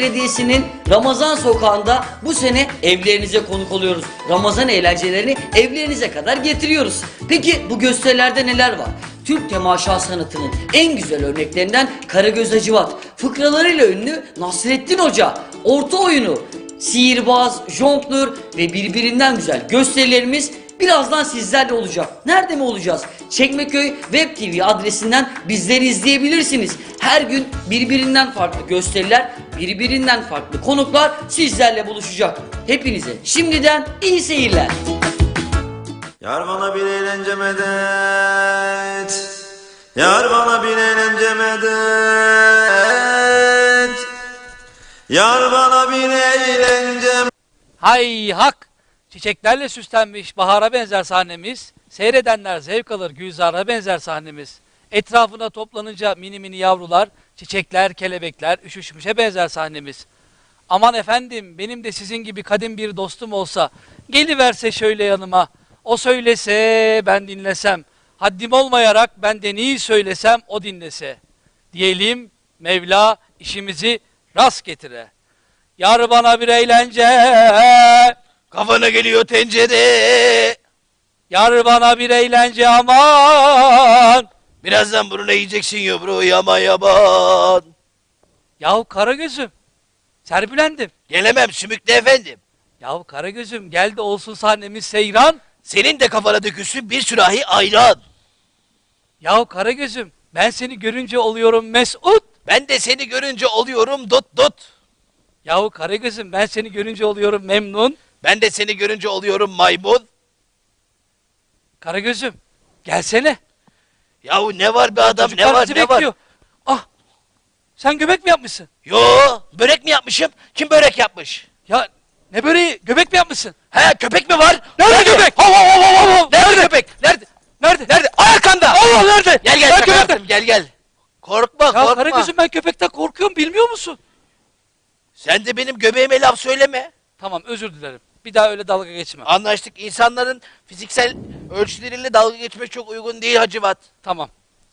Belediyesi'nin Ramazan Sokağı'nda bu sene evlerinize konuk oluyoruz. Ramazan eğlencelerini evlerinize kadar getiriyoruz. Peki bu gösterilerde neler var? Türk temaşa sanatının en güzel örneklerinden Karagöz Hacivat, fıkralarıyla ünlü Nasrettin Hoca, orta oyunu, sihirbaz, jonglör ve birbirinden güzel gösterilerimiz birazdan sizlerle olacak. Nerede mi olacağız? Çekmeköy Web TV adresinden bizleri izleyebilirsiniz. Her gün birbirinden farklı gösteriler, birbirinden farklı konuklar sizlerle buluşacak. Hepinize şimdiden iyi seyirler. Yar bana bir eğlence medet Yar bana bir eğlence medet Yar bana bir eğlence Hay hak! Çiçeklerle süslenmiş bahara benzer sahnemiz, seyredenler zevk alır gülzara benzer sahnemiz. Etrafına toplanınca mini mini yavrular, çiçekler, kelebekler üşüşmüşe benzer sahnemiz. Aman efendim benim de sizin gibi kadim bir dostum olsa, geliverse şöyle yanıma, o söylese ben dinlesem, haddim olmayarak ben de neyi söylesem o dinlese. Diyelim Mevla işimizi rast getire. Yar bana bir eğlence, Kafana geliyor tencere. Yar bana bir eğlence aman. Birazdan buruna yiyeceksin yavru yaman yaman. Yahu Karagöz'üm. Serpülendim. Gelemem sümüklü efendim. Yahu Karagöz'üm gel de olsun sahnemiz seyran. Senin de kafana dökülsün bir sürahi ayran. Yahu Karagöz'üm ben seni görünce oluyorum mesut. Ben de seni görünce oluyorum dot dot. Yahu Karagöz'üm ben seni görünce oluyorum memnun. Ben de seni görünce oluyorum maymun. Karagöz'üm gelsene. Yahu ne var be adam ne var ne bekliyor. var. Ah sen göbek mi yapmışsın? Yo börek mi yapmışım? Kim börek yapmış? Ya ne böreği göbek mi yapmışsın? He köpek mi var? Nerede köpek? Hav hav hav hav hav. Nerede köpek? Nerede? Nerede? Nerede? Arkanda. Allah nerede? Gel gel şaka köpekten- yaptım gel gel. Korkma Ya korkma. Karagöz'üm ben köpekten korkuyorum bilmiyor musun? Sen de benim göbeğime laf söyleme. Tamam özür dilerim. Bir daha öyle dalga geçme. Anlaştık. İnsanların fiziksel ölçüleriyle dalga geçmek çok uygun değil Hacivat. Tamam.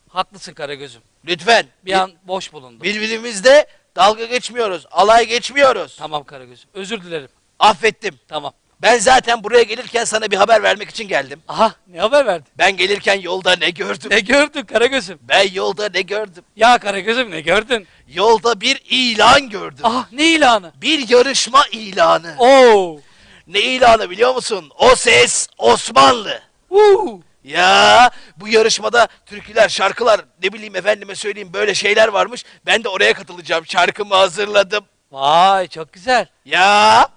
Haklısın Karagöz'üm. Lütfen. Bir an boş bulundum. Birbirimizle dalga geçmiyoruz. Alay geçmiyoruz. Tamam Karagöz'üm. Özür dilerim. Affettim. Tamam. Ben zaten buraya gelirken sana bir haber vermek için geldim. Aha ne haber verdin? Ben gelirken yolda ne gördüm? Ne gördün Karagöz'üm? Ben yolda ne gördüm? Ya Karagöz'üm ne gördün? Yolda bir ilan gördüm. Ah ne ilanı? Bir yarışma ilanı. Oo. Ne ilanı biliyor musun? O ses Osmanlı. Uuu. Ya bu yarışmada türküler, şarkılar, ne bileyim efendime söyleyeyim böyle şeyler varmış. Ben de oraya katılacağım. Şarkımı hazırladım. Vay çok güzel. Ya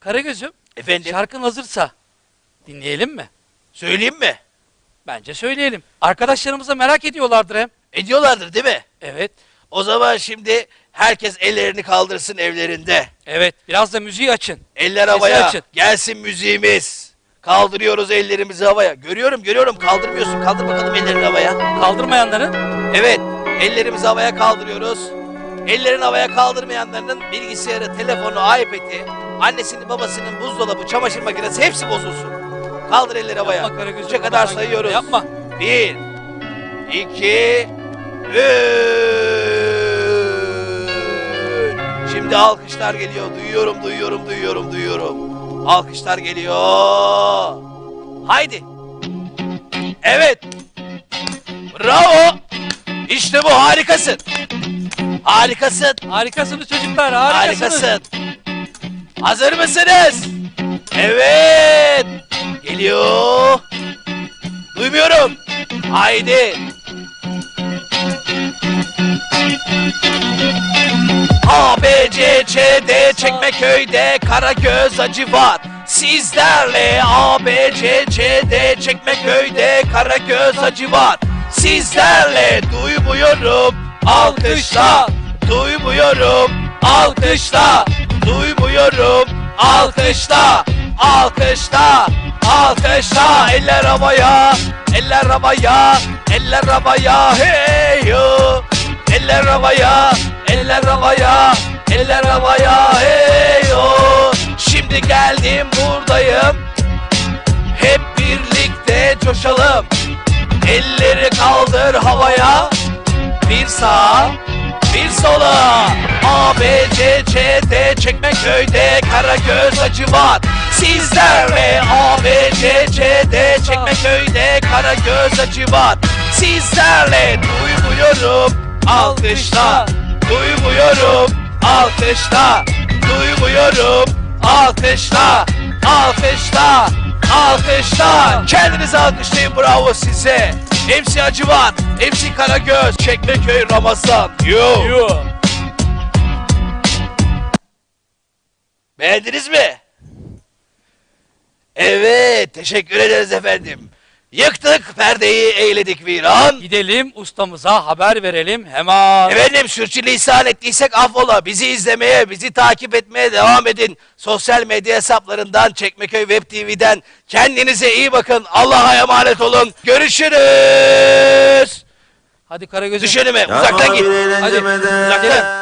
Karagöz'üm efendim şarkın hazırsa dinleyelim mi? söyleyeyim mi? Bence söyleyelim. Arkadaşlarımız da merak ediyorlardır hem. Ediyorlardır değil mi? Evet. O zaman şimdi herkes ellerini kaldırsın evlerinde. Evet. Biraz da müziği açın. Eller havaya. açın. Gelsin müziğimiz. Kaldırıyoruz ellerimizi havaya. Görüyorum görüyorum kaldırmıyorsun. Kaldır bakalım ellerini havaya. Kaldırmayanların Evet ellerimizi havaya kaldırıyoruz. Ellerini havaya kaldırmayanların bilgisayarı, telefonu, iPad'i, annesinin, babasının buzdolabı, çamaşır makinesi hepsi bozulsun. Kaldır elleri havaya. Karagöz'üm, Üçe kadar bana sayıyoruz. Yapma. Bir, iki, üç. Şimdi alkışlar geliyor. Duyuyorum, duyuyorum, duyuyorum, duyuyorum. Alkışlar geliyor. Haydi. Evet. Bravo. İşte bu harikasın. Harikasın. Harikasınız çocuklar. Harikasınız. Harikasın. Hazır mısınız? Evet. Geliyor. Duymuyorum. Haydi. A, B, C, Ç, D, Çekmeköy'de Karagöz acı var. Sizlerle A, B, C, Ç, D, Çekmeköy'de Karagöz acı var. Sizlerle duymuyorum. Alkışla. Duymuyorum. Alkışla. Duymuyorum. Alkışla. Alkışla. Alkışla. Eller havaya. Eller havaya. Eller havaya. Hey yo. Eller havaya. Eller havaya. Eller havaya. Hey yo. Şimdi geldim buradayım. Hep birlikte coşalım. Elleri kaldır havaya. Bir sağa, bir sola. A, B, C, C, D, Çekmeköy'de Karagöz Acıvat. Sizlerle A, B, C, C, D, Çekmeköy'de Karagöz Acıvat. Sizlerle duymuyorum, alkışla. Duymuyorum, alkışla. Duymuyorum, alkışla. Alkışla. Alkışla. Kendinizi alkışlayın bravo size. MC Acıvat, MC Karagöz, Çekmeköy Ramazan. Yo. Yo. Beğendiniz mi? Evet, teşekkür ederiz efendim. Yıktık perdeyi, eğledik viran. Gidelim ustamıza haber verelim hemen. Efendim sürçülisan ettiysek affola. Bizi izlemeye, bizi takip etmeye devam edin. Sosyal medya hesaplarından, Çekmeköy Web TV'den. Kendinize iyi bakın. Allah'a emanet olun. Görüşürüz. Hadi Karagöz'üm. Düş önüme, Yar uzaktan git. Hadi, uzaktan.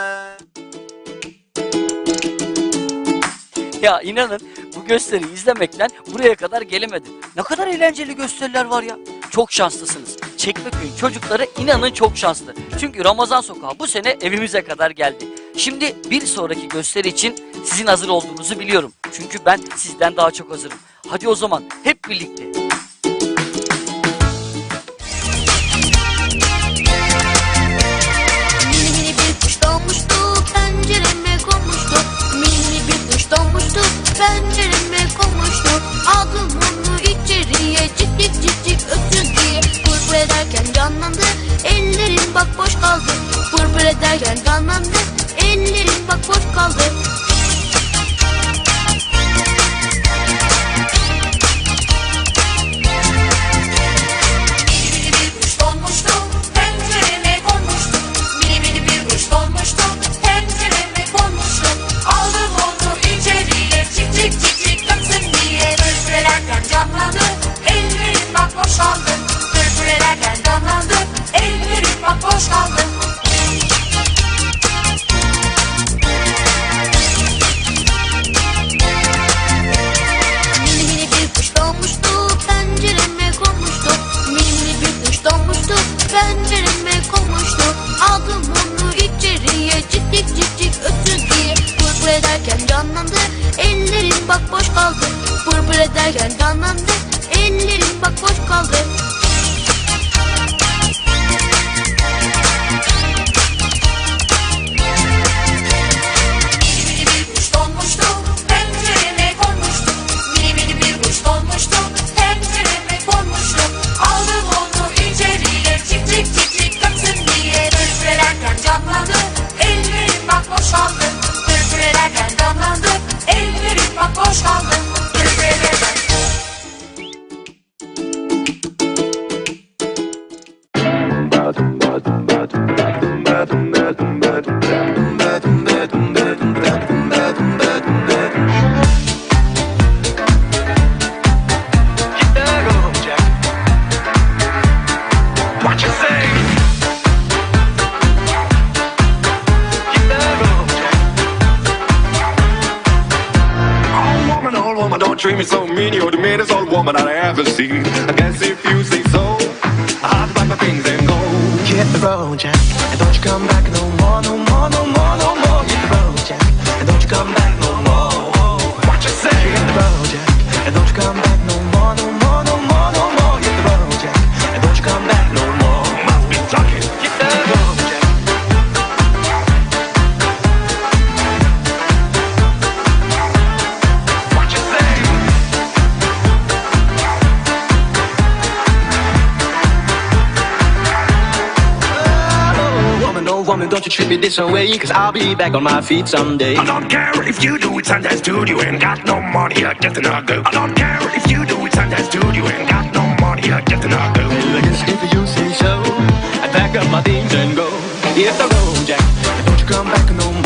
Ya inanın bu gösteriyi izlemekten buraya kadar gelemedim. Ne kadar eğlenceli gösteriler var ya. Çok şanslısınız. Çekmeköy'ün çocukları inanın çok şanslı. Çünkü Ramazan Sokağı bu sene evimize kadar geldi. Şimdi bir sonraki gösteri için sizin hazır olduğunuzu biliyorum. Çünkü ben sizden daha çok hazırım. Hadi o zaman hep birlikte. Pırpır ederken canlandı, ellerim bak boş kaldı. Bak boş Oh, don't you treat me this way, cause I'll be back on my feet someday. I don't care if you do it, sometimes dude, you ain't got no money, I get not go. I don't care if you do it, sometimes dude, you ain't got no money, I get to not go. Well, I guess if you say so, I pack up my things and go. Hit the road, Jack, don't you come back no more,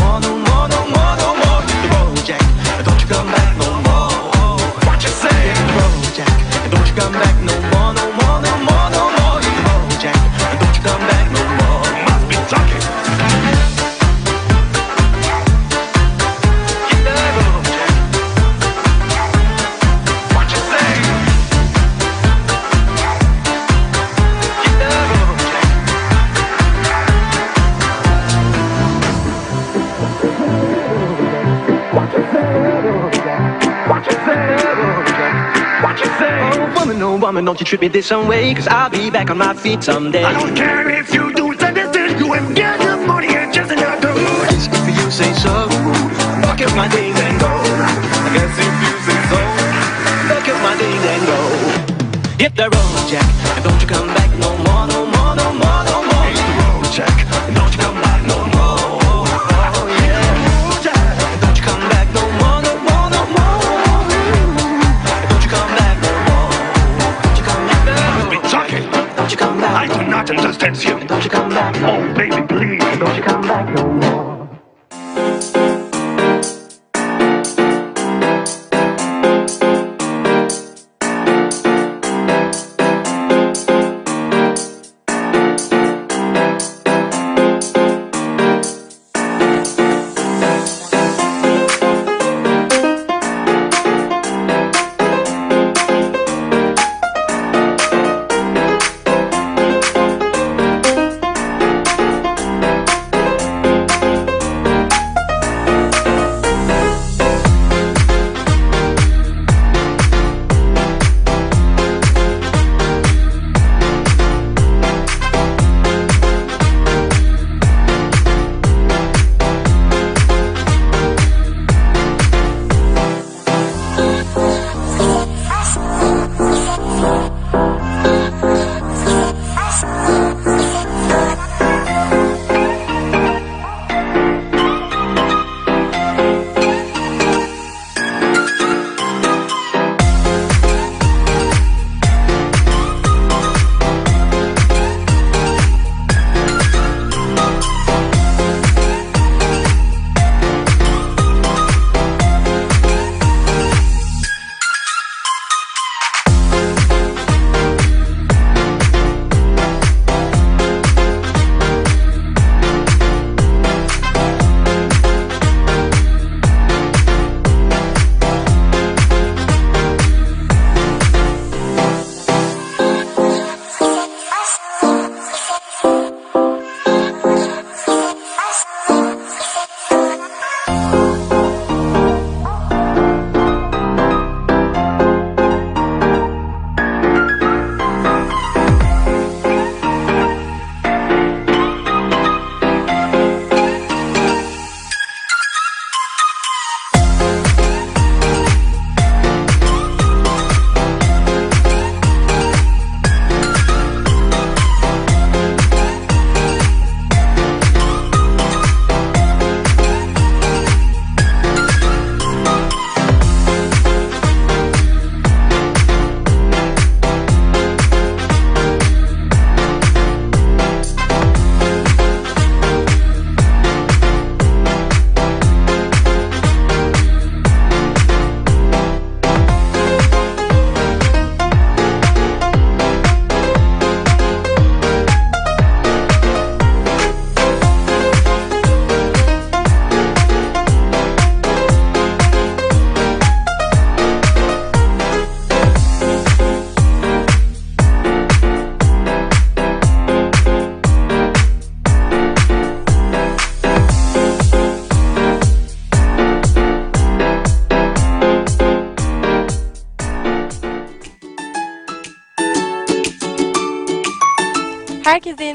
come and don't you treat me this some way, cause I'll be back on my feet someday. I don't care if you do anything, you ain't get the money and just another If you say so, fuck up my days and go. I guess if you say so, fuck up my days and go. Hit the road, Jack, and don't you come back no more, no more, no more, Abstención.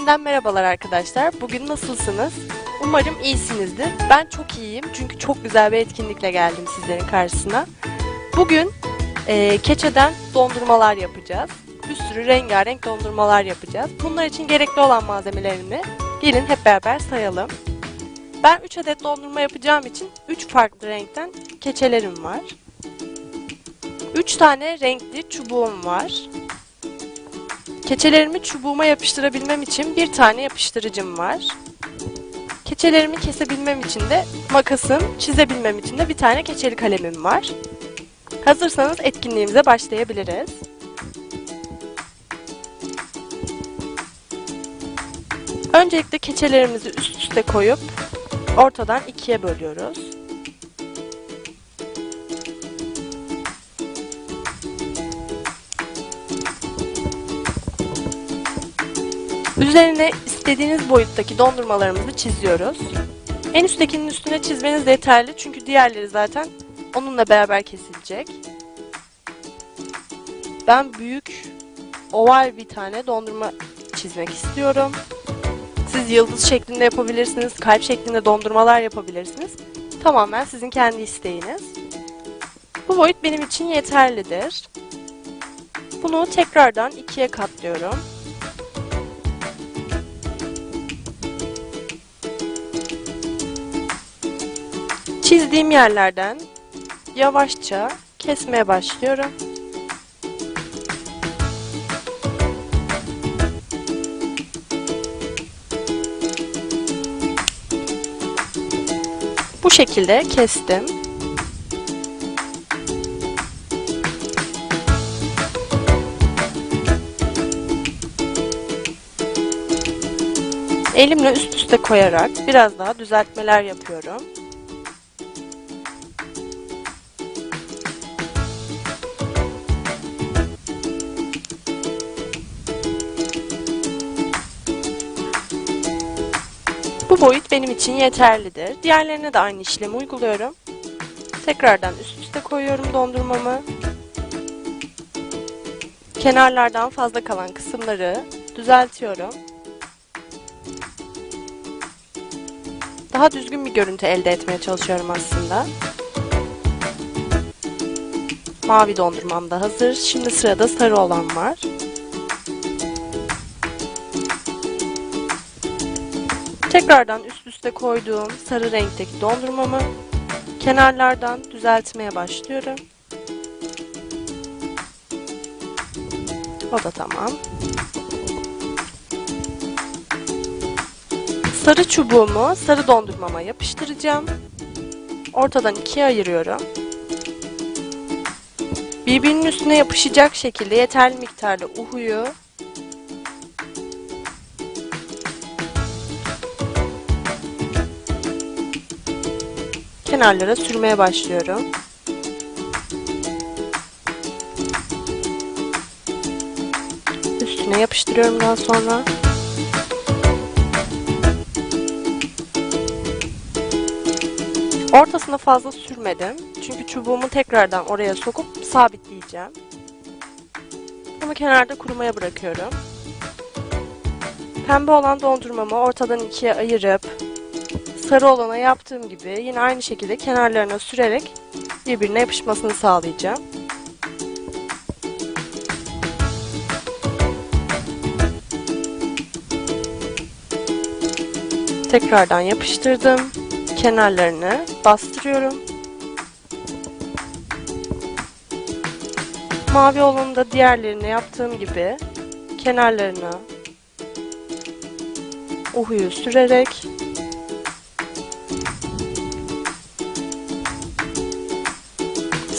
Yeniden merhabalar arkadaşlar. Bugün nasılsınız? Umarım iyisinizdir. Ben çok iyiyim çünkü çok güzel bir etkinlikle geldim sizlerin karşısına. Bugün eee, keçeden dondurmalar yapacağız. Bir sürü rengarenk dondurmalar yapacağız. Bunlar için gerekli olan malzemelerimi gelin hep beraber sayalım. Ben 3 adet dondurma yapacağım için 3 farklı renkten keçelerim var. 3 tane renkli çubuğum var. Keçelerimi çubuğuma yapıştırabilmem için bir tane yapıştırıcım var. Keçelerimi kesebilmem için de makasım, çizebilmem için de bir tane keçeli kalemim var. Hazırsanız etkinliğimize başlayabiliriz. Öncelikle keçelerimizi üst üste koyup ortadan ikiye bölüyoruz. Üzerine istediğiniz boyuttaki dondurmalarımızı çiziyoruz. En üsttekinin üstüne çizmeniz yeterli çünkü diğerleri zaten onunla beraber kesilecek. Ben büyük oval bir tane dondurma çizmek istiyorum. Siz yıldız şeklinde yapabilirsiniz, kalp şeklinde dondurmalar yapabilirsiniz. Tamamen sizin kendi isteğiniz. Bu boyut benim için yeterlidir. Bunu tekrardan ikiye katlıyorum. Çizdiğim yerlerden yavaşça kesmeye başlıyorum. Bu şekilde kestim. Elimle üst üste koyarak biraz daha düzeltmeler yapıyorum. Boyut benim için yeterlidir. Diğerlerine de aynı işlemi uyguluyorum. Tekrardan üst üste koyuyorum dondurmamı. Kenarlardan fazla kalan kısımları düzeltiyorum. Daha düzgün bir görüntü elde etmeye çalışıyorum aslında. Mavi dondurmam da hazır. Şimdi sırada sarı olan var. Tekrardan üst üste koyduğum sarı renkteki dondurmamı kenarlardan düzeltmeye başlıyorum. O da tamam. Sarı çubuğumu sarı dondurmama yapıştıracağım. Ortadan ikiye ayırıyorum. Birbirinin üstüne yapışacak şekilde yeterli miktarda uhuyu kenarlara sürmeye başlıyorum. Üstüne yapıştırıyorum daha sonra. Ortasına fazla sürmedim. Çünkü çubuğumu tekrardan oraya sokup sabitleyeceğim. Bunu kenarda kurumaya bırakıyorum. Pembe olan dondurmamı ortadan ikiye ayırıp sarı olana yaptığım gibi yine aynı şekilde kenarlarına sürerek birbirine yapışmasını sağlayacağım. Tekrardan yapıştırdım. Kenarlarını bastırıyorum. Mavi olanı da diğerlerine yaptığım gibi kenarlarına uhuyu sürerek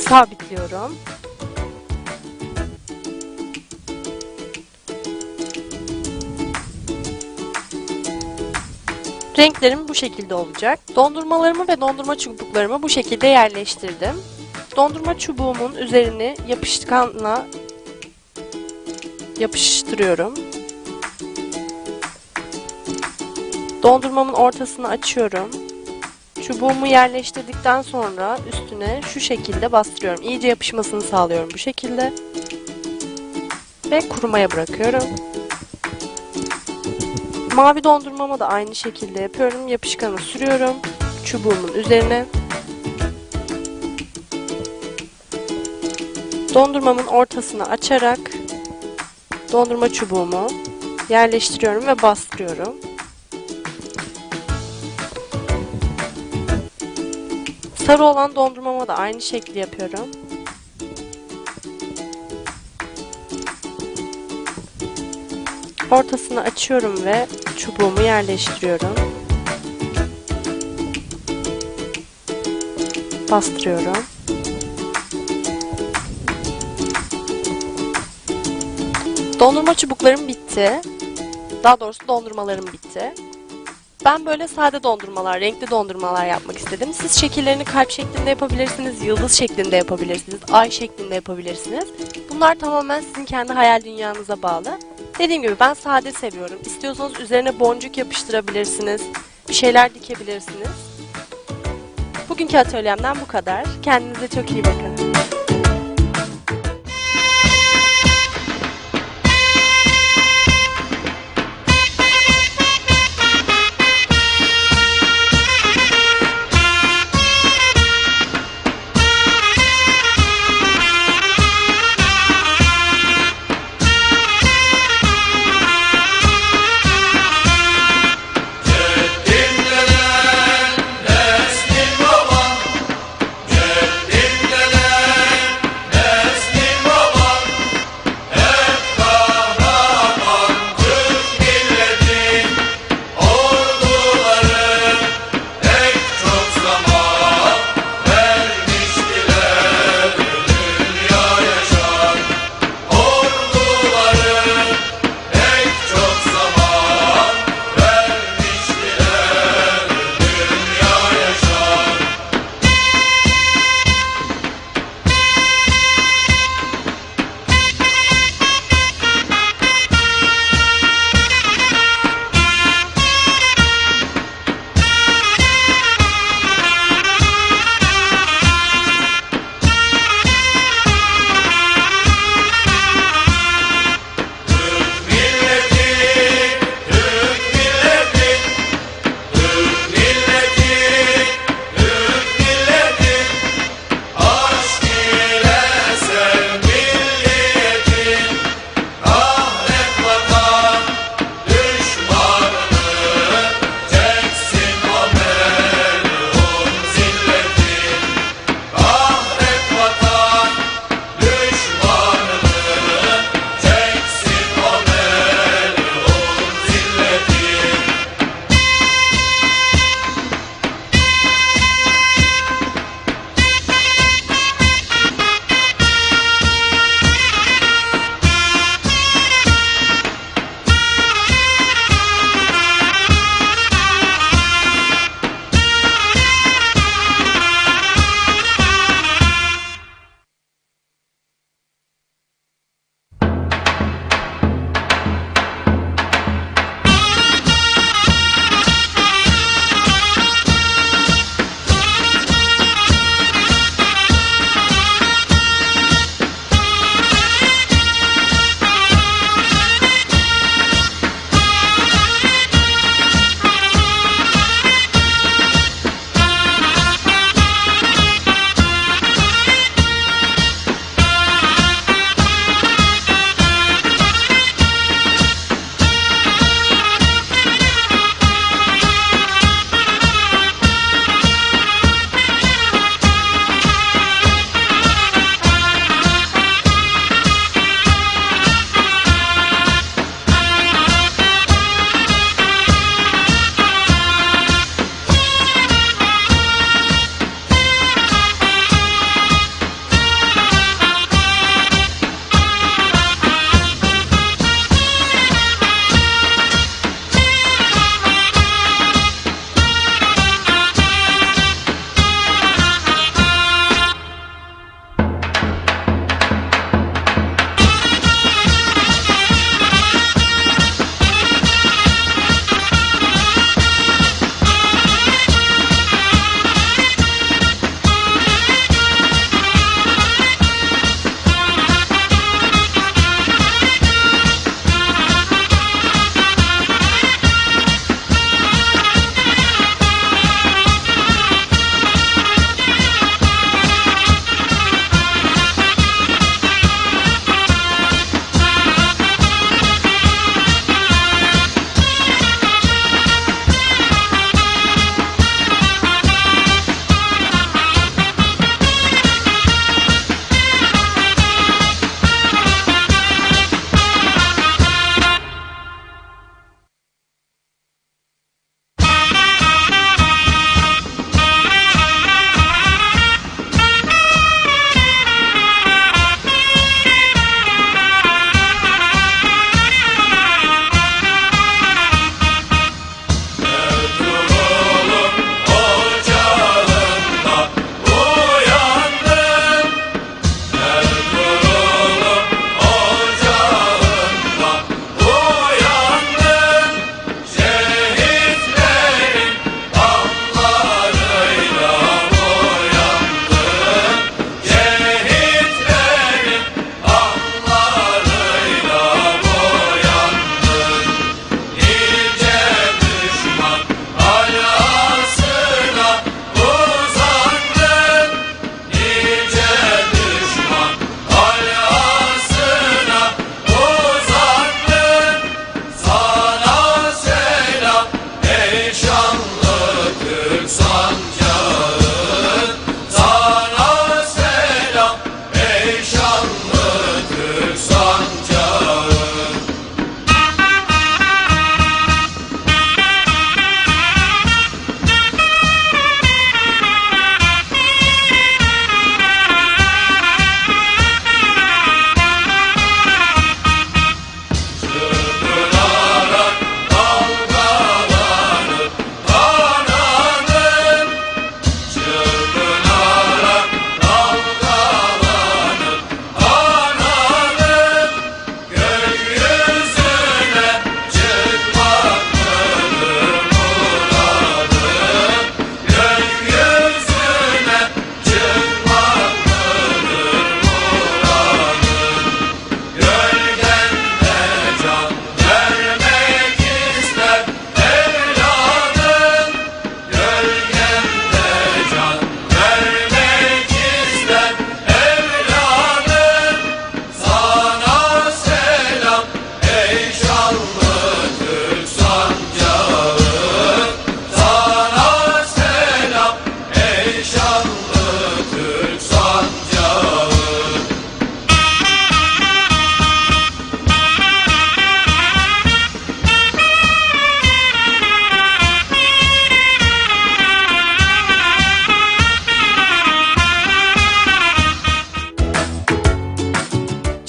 sabitliyorum. Renklerim bu şekilde olacak. Dondurmalarımı ve dondurma çubuklarımı bu şekilde yerleştirdim. Dondurma çubuğumun üzerini yapışkanla yapıştırıyorum. Dondurmamın ortasını açıyorum. Çubuğumu yerleştirdikten sonra üstüne şu şekilde bastırıyorum. İyice yapışmasını sağlıyorum bu şekilde. Ve kurumaya bırakıyorum. Mavi dondurmama da aynı şekilde yapıyorum. Yapışkanı sürüyorum çubuğumun üzerine. Dondurmamın ortasını açarak dondurma çubuğumu yerleştiriyorum ve bastırıyorum. Sarı olan dondurmama da aynı şekli yapıyorum. Ortasını açıyorum ve çubuğumu yerleştiriyorum. Bastırıyorum. Dondurma çubuklarım bitti. Daha doğrusu dondurmalarım bitti. Ben böyle sade dondurmalar, renkli dondurmalar yapmak istedim. Siz şekillerini kalp şeklinde yapabilirsiniz, yıldız şeklinde yapabilirsiniz, ay şeklinde yapabilirsiniz. Bunlar tamamen sizin kendi hayal dünyanıza bağlı. Dediğim gibi ben sade seviyorum. İstiyorsanız üzerine boncuk yapıştırabilirsiniz, bir şeyler dikebilirsiniz. Bugünkü atölyemden bu kadar. Kendinize çok iyi bakın.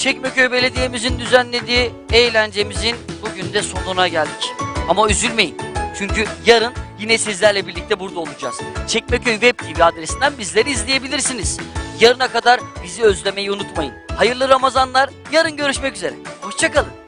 Çekmeköy Belediye'mizin düzenlediği eğlencemizin bugün de sonuna geldik. Ama üzülmeyin. Çünkü yarın yine sizlerle birlikte burada olacağız. Çekmeköy Web TV adresinden bizleri izleyebilirsiniz. Yarına kadar bizi özlemeyi unutmayın. Hayırlı Ramazanlar. Yarın görüşmek üzere. Hoşçakalın.